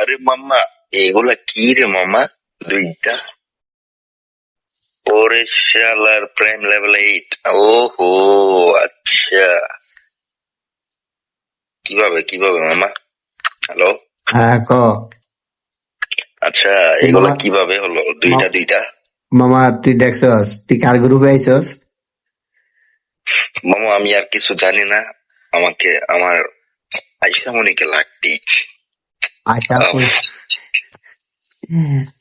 আরে মাম্মা এগুলা কি রে মামা দুইটা ওরে শালার প্রাইম লেভেল এইট ওহো আচ্ছা কীভাবে কীভাবে মামা হ্যালো হ্যাঁ ক আচ্ছা এগুলা কীভাবে হলো দুইটা দুইটা মামা তুই দেখছস তুই কার গ্রুপে আইছস মামা আমি আর কিছু জানি না আমাকে আমার আইসা মনিকে লাগবে আশাপুর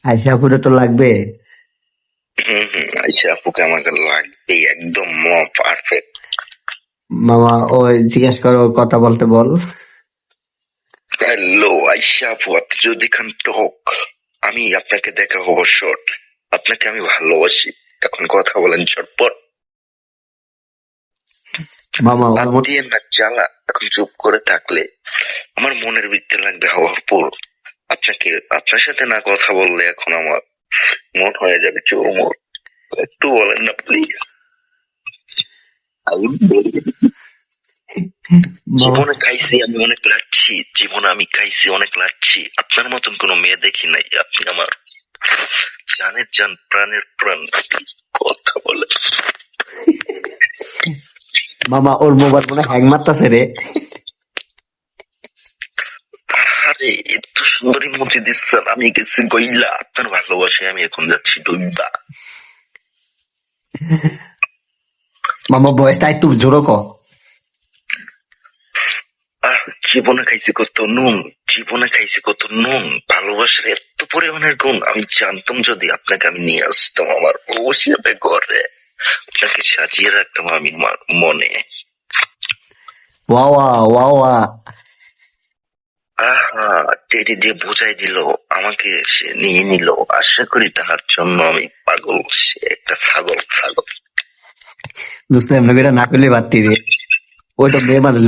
আশাপুরে তো লাগবে। হম হম আইসা আপুকে আমাকে লাগবে একদম পারফেক্ট মামা ওই জিজ্ঞেস করো কথা বলতে বল। হ্যালো আইসা আপু আপনি যদি খান টক আমি আপনাকে দেখা হব শর্ট। আপনাকে আমি ভালোবাসি। এখন কথা বলেন চটপট মামা বাদ দিয়ে না জ্বালা এখন চুপ করে থাকলে আমার মনের ভিতরে লাগবে হওয়ার পর। আপনাকে আপনার সাথে না কথা বললে এখন আমার মন হয়ে যাবে চোরমোর। একটু বলেন না প্লিজ জীবনে খাইছি আমি অনেক লাচ্ছি। জীবনে আমি খাইছি অনেক লাচ্ছি। আপনার মতন কোনো মেয়ে দেখি নাই আপনি আমার জানের জান প্রাণের প্রাণ। কথা বলে মামা ওর মোবাইল মনে হ্যাং মারতাছে রে। আরে এত সুন্দরী মুচি দিচ্ছেন আমি গেছি গইলা আপনার ভালোবাসে আমি এখন যাচ্ছি ডইবা মামা বয়সটা একটু জোরো ক। জীবনে খাইছি কত নুন জীবনে খাইছি কত নুন ভালোবাসার এত পরিমাণের গুণ আমি জানতাম যদি আপনাকে আমি নিয়ে আসতাম আমার বসে ঘরে। আপনাকে সাজিয়ে রাখতাম আমি আমার মনে। ওয়াওয়া ওয়াওয়া আহা টেডি দিয়ে বোঝাই দিল আমাকে সে নিয়ে নিল। আশা করি তাহার জন্য আমি পাগল সে একটা ছাগল ছাগল। দোস্ত এমনি করে না করলে বাড়তি রে ওইটা মেয়ে মানুষ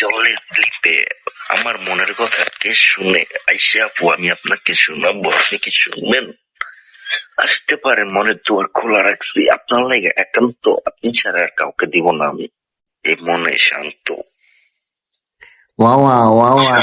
জলের লিপে আমার মনের কথা কে শুনে? আইসে আপু আমি আপনাকে শোনাবো আপনি কি শুনবেন? আসতে পারেন মনের দুয়ার খোলা রাখছি। আপনার লাগে একান্ত, আপনি ছাড়া আর কাউকে দিব না আমি। এই মনে শান্ত। ওয়াওয়া ওয়াওয়া